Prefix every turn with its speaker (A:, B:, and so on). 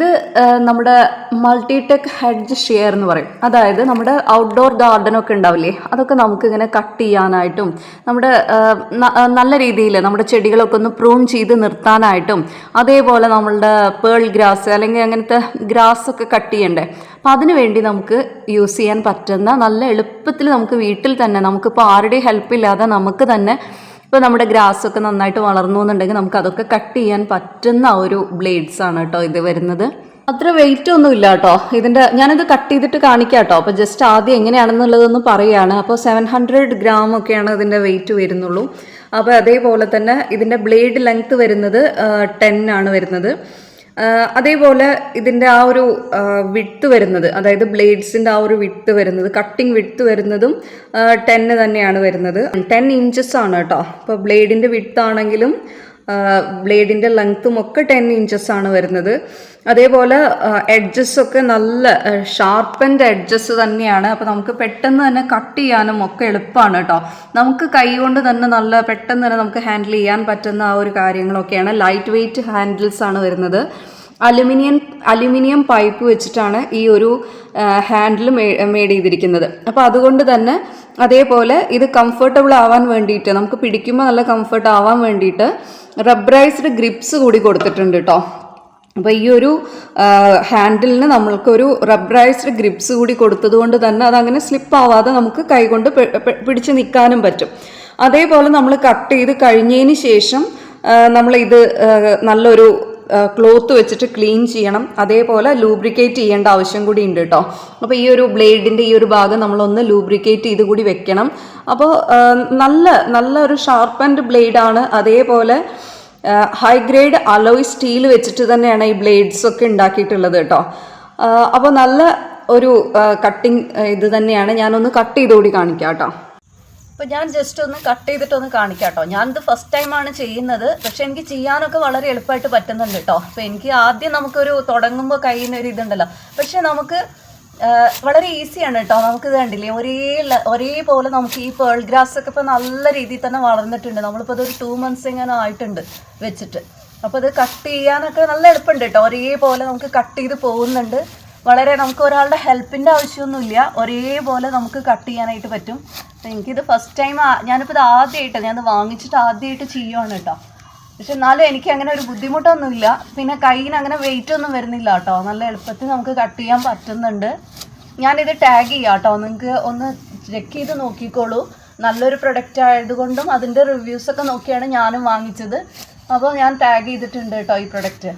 A: ഇത് നമ്മുടെ മൾട്ടിടെക് hedge share എന്ന് പറയും. അതായത് നമ്മുടെ ഔട്ട്ഡോർ ഗാർഡനൊക്കെ ഉണ്ടാവില്ലേ അതൊക്കെ നമുക്ക് ഇങ്ങനെ കട്ട് ചെയ്യാനായിട്ടും നമ്മുടെ നല്ല രീതിയിൽ നമ്മുടെ ചെടികളൊക്കെ ഒന്ന് പ്രൂൺ ചെയ്ത് നിർത്താനായിട്ടും അതേപോലെ നമ്മളുടെ പേൾ ഗ്രാസ് അല്ലെങ്കിൽ അങ്ങനത്തെ ഗ്രാസ് ഒക്കെ കട്ട് ചെയ്യണ്ടേ. അപ്പോൾ അതിനു വേണ്ടി നമുക്ക് യൂസ് ചെയ്യാൻ പറ്റുന്ന നല്ല എളുപ്പത്തിൽ നമുക്ക് വീട്ടിൽ തന്നെ നമുക്കിപ്പോൾ ആരുടെയും ഹെൽപ്പ് ഇല്ലാതെ നമുക്ക് തന്നെ ഇപ്പോൾ നമ്മുടെ ഗ്രാസ് ഒക്കെ നന്നായിട്ട് വളർന്നു എന്നുണ്ടെങ്കിൽ നമുക്ക് അതൊക്കെ കട്ട് ചെയ്യാൻ പറ്റുന്ന ഒരു ബ്ലേഡ്സ് ആണ് കേട്ടോ ഇത് വരുന്നത്. അത്ര വെയിറ്റ് ഒന്നും ഇല്ല കേട്ടോ. ഇതിന്റെ ഞാനിത് കട്ട് ചെയ്തിട്ട് കാണിക്കാം കേട്ടോ. അപ്പോൾ ജസ്റ്റ് ആദ്യം എങ്ങനെയാണെന്നുള്ളതൊന്ന് പറയുകയാണ് അപ്പോൾ സെവൻ ഹൺഡ്രഡ് ഗ്രാം ഒക്കെയാണ് ഇതിന്റെ വെയിറ്റ് വരുന്നുള്ളൂ. അപ്പോൾ അതേപോലെ തന്നെ ഇതിന്റെ ബ്ലേഡ് ലെങ്ത്ത് വരുന്നത് ടെൻ ആണ് വരുന്നത്. അതേപോലെ ഇതിന്റെ ആ ഒരു വിട്ട് വരുന്നത് അതായത് ബ്ലേഡ്സിന്റെ ആ ഒരു വിട്ട് വരുന്നത് കട്ടിങ് വിട്ട് വരുന്നതും ടെന്ന് തന്നെയാണ് വരുന്നത്. ടെൻ ഇഞ്ചസ് ആണ് കേട്ടോ. അപ്പോൾ ബ്ലേഡിന്റെ വിട്ടാണെങ്കിലും ബ്ലേഡിന്റെ ലെങ്ത്തും ഒക്കെ ടെൻ ഇഞ്ചസ് ആണ് വരുന്നത്. അതേപോലെ എഡ്ജസ് ഒക്കെ നല്ല ഷാർപ്പൻഡ് എഡ്ജസ് തന്നെയാണ്. അപ്പോൾ നമുക്ക് പെട്ടെന്ന് തന്നെ കട്ട് ചെയ്യാനും ഒക്കെ എളുപ്പമാണ് കേട്ടോ. നമുക്ക് കൈ കൊണ്ട് തന്നെ നല്ല പെട്ടെന്ന് തന്നെ നമുക്ക് ഹാൻഡിൽ ചെയ്യാൻ പറ്റുന്ന ആ ഒരു കാര്യങ്ങളൊക്കെയാണ്. ലൈറ്റ് വെയ്റ്റ് ഹാൻഡിൽസ് ആണ് വരുന്നത്. അലുമിനിയം അലുമിനിയം പൈപ്പ് വെച്ചിട്ടാണ് ഈ ഒരു ഹാൻഡിൽ മേഡ് ചെയ്തിരിക്കുന്നത്. അപ്പോൾ അതുകൊണ്ട് തന്നെ അതേപോലെ ഇത് കംഫർട്ടബിൾ ആവാൻ വേണ്ടിയിട്ട് നമുക്ക് പിടിക്കുമ്പോൾ നല്ല കംഫർട്ട് ആവാൻ വേണ്ടിയിട്ട് റബ്ബറൈസ്ഡ് ഗ്രിപ്സ് കൂടി കൊടുത്തിട്ടുണ്ട് കേട്ടോ അപ്പോൾ ഈ ഒരു ഹാൻഡിലിന് നമ്മൾക്കൊരു റബ്ബറൈസ്ഡ് ഗ്രിപ്സ് കൂടി കൊടുത്തതുകൊണ്ട് തന്നെ അതങ്ങനെ സ്ലിപ്പ് ആവാതെ നമുക്ക് കൈകൊണ്ട് പിടിച്ച് നിൽക്കാനും പറ്റും. അതേപോലെ നമ്മൾ കട്ട് ചെയ്ത് കഴിഞ്ഞതിന് ശേഷം നമ്മൾ ഇത് നല്ലൊരു ക്ലോത്ത് വെച്ചിട്ട് ക്ലീൻ ചെയ്യണം. അതേപോലെ ലൂബ്രിക്കേറ്റ് ചെയ്യേണ്ട ആവശ്യം കൂടി ഉണ്ട് കേട്ടോ അപ്പോൾ ഈ ഒരു ബ്ലേഡിന്റെ ഈ ഒരു ഭാഗം നമ്മളൊന്ന് ലൂബ്രിക്കേറ്റ് ചെയ്ത് കൂടി വെക്കണം. അപ്പോൾ നല്ല നല്ല ഒരു ഷാർപ്പൻഡ് ബ്ലേഡാണ്. അതേപോലെ ഹൈ ഗ്രേഡ് അലോയ് സ്റ്റീൽ വെച്ചിട്ട് തന്നെയാണ് ഈ ബ്ലേഡ്സ് ഒക്കെ ഉണ്ടാക്കിയിട്ടുള്ളത് കേട്ടോ അപ്പോൾ നല്ല ഒരു കട്ടിങ് ഇത് തന്നെയാണ്. ഞാനൊന്ന് കട്ട് ചെയ്തുകൂടി കാണിക്കാം കേട്ടോ അപ്പോൾ ഞാൻ ജസ്റ്റ് ഒന്ന് കട്ട് ചെയ്തിട്ടൊന്ന് കാണിക്കാം കേട്ടോ ഞാനിത് ഫസ്റ്റ് ടൈമാണ് ചെയ്യുന്നത്. പക്ഷെ എനിക്ക് ചെയ്യാനൊക്കെ വളരെ എളുപ്പമായിട്ട് പറ്റുന്നുണ്ട് കേട്ടോ അപ്പോൾ എനിക്ക് ആദ്യം നമുക്കൊരു തുടങ്ങുമ്പോൾ കഴിയുന്ന ഒരു ഇതുണ്ടല്ലോ. പക്ഷെ നമുക്ക് വളരെ ഈസിയാണ് കേട്ടോ നമുക്ക് ഇത് കണ്ടില്ലേ? ഒരേ ഒരേപോലെ നമുക്ക് ഈ പേൾ ഗ്രാസ് ഒക്കെ ഇപ്പോൾ നല്ല രീതിയിൽ തന്നെ വളർന്നിട്ടുണ്ട്. നമ്മളിപ്പോൾ ഇതൊരു ടു മന്ത്സ് ഇങ്ങനെ ആയിട്ടുണ്ട് വെച്ചിട്ട്. അപ്പോൾ ഇത് കട്ട് ചെയ്യാനൊക്കെ നല്ല എളുപ്പമുണ്ട് കേട്ടോ ഒരേപോലെ നമുക്ക് കട്ട് ചെയ്ത് പോകുന്നുണ്ട്. വളരെ നമുക്ക് ഒരാളുടെ ഹെൽപ്പിന്റെ ആവശ്യമൊന്നുമില്ല. ഒരേപോലെ നമുക്ക് കട്ട് ചെയ്യാനായിട്ട് പറ്റും. എനിക്കിത് ഫസ്റ്റ് ടൈം ഞാനിപ്പോൾ ഇത് ആദ്യമായിട്ട് ഞാനത് വാങ്ങിച്ചിട്ട് ആദ്യമായിട്ട് ചെയ്യുവാണ് കേട്ടോ. പക്ഷെ എന്നാലും എനിക്ക് അങ്ങനെ ഒരു ബുദ്ധിമുട്ടൊന്നുമില്ല. പിന്നെ കയ്യിന് അങ്ങനെ വെയിറ്റ് ഒന്നും വരുന്നില്ല കേട്ടോ. നല്ല എളുപ്പത്തിൽ നമുക്ക് കട്ട് ചെയ്യാൻ പറ്റുന്നുണ്ട്. ഞാനിത് ടാഗ് ചെയ്യാം കേട്ടോ. നിങ്ങൾക്ക് ഒന്ന് ചെക്ക് ചെയ്ത് നോക്കിക്കോളൂ. നല്ലൊരു പ്രൊഡക്റ്റ് ആയതുകൊണ്ടും അതിന്റെ റിവ്യൂസൊക്കെ നോക്കിയാണ് ഞാനും വാങ്ങിച്ചത്. അപ്പോൾ ഞാൻ ടാഗ് ചെയ്തിട്ടുണ്ട് കേട്ടോ ഈ പ്രൊഡക്റ്റ്